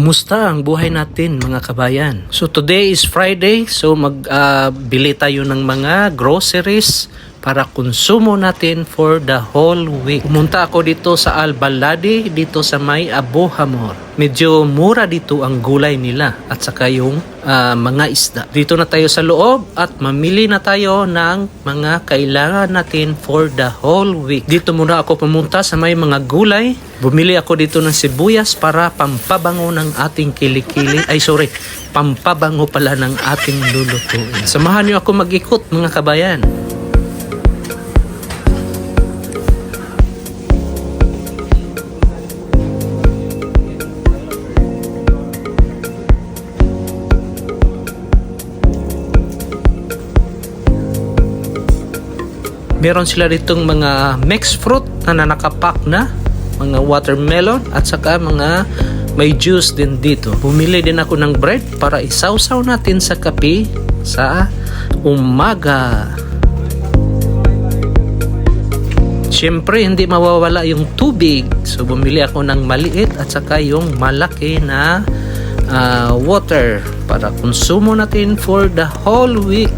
Kumusta ang buhay natin mga kabayan? So today is Friday, so magbili tayo ng mga groceries para konsumo natin for the whole week. Pumunta ako dito sa Albalade, dito sa may Abu Hamor. Medyo mura dito ang gulay nila at saka yung ah, mga isda. Dito na tayo sa loob at mamili na tayo ng mga kailangan natin for the whole week. Dito muna ako pumunta sa may mga gulay. Bumili ako dito ng sibuyas para pampabango ng ating kilikili. Ay sorry, pampabango pala ng ating lulutuin. Samahan niyo ako mag-ikot mga kabayan. Meron sila ditong mga mixed fruit na nakapak na, mga watermelon at saka mga may juice din dito. Bumili din ako ng bread para isawsaw natin sa kape sa umaga. Siyempre, hindi mawawala yung tubig. So, bumili ako ng maliit at saka yung malaki na ah, water para konsumo natin for the whole week.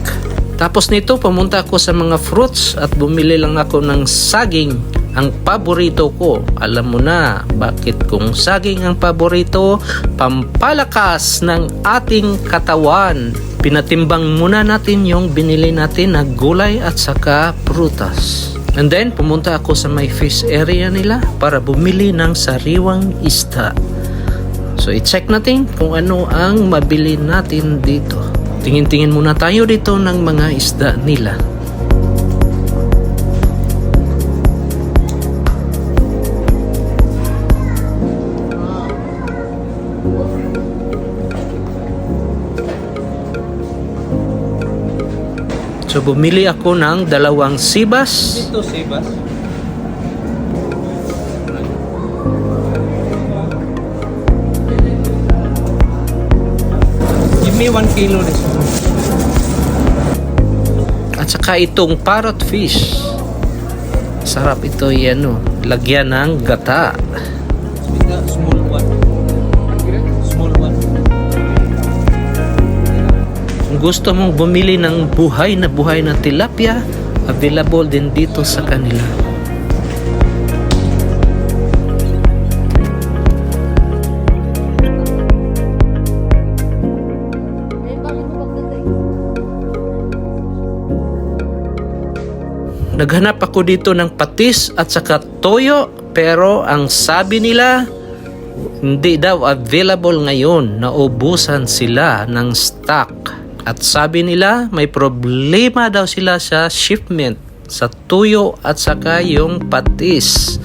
Tapos nito, pumunta ako sa mga fruits at bumili lang ako ng saging. Ang paborito ko, alam mo na, bakit kung saging ang paborito, pampalakas ng ating katawan. Pinatimbang muna natin yung binili natin na gulay at saka prutas. And then, pumunta ako sa may fish area nila para bumili ng sariwang isda. So, i-check natin kung ano ang mabili natin dito. Tingin-tingin muna tayo dito ng mga isda nila. So, bumili ako ng dalawang sibas. Ito, Sebas. Give me one kilo this one. Saka itong parrot fish. Sarap ito yan oh. Lagyan ng gata. Kung gusto mong bumili ng buhay na buhay na tilapia, available din dito sa kanila. Naghanap ako dito ng patis at saka toyo pero ang sabi nila hindi daw available ngayon. Naubusan sila ng stock. At sabi nila may problema daw sila sa shipment sa tuyo at saka yung patis.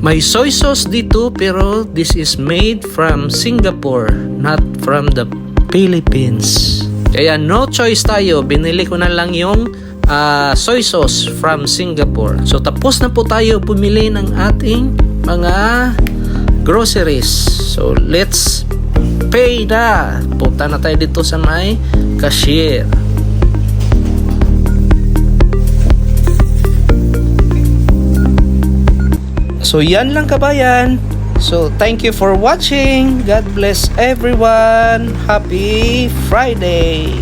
May soy sauce dito pero this is made from Singapore, not from the Philippines. Kaya no choice tayo, binili ko na lang yung ah, soy sauce from Singapore. So tapos na po tayo bumili ng ating mga groceries. So let's pay na. Punta na tayo dito sa may cashier. So yan lang kabayan. So thank you for watching. God bless everyone. Happy Friday.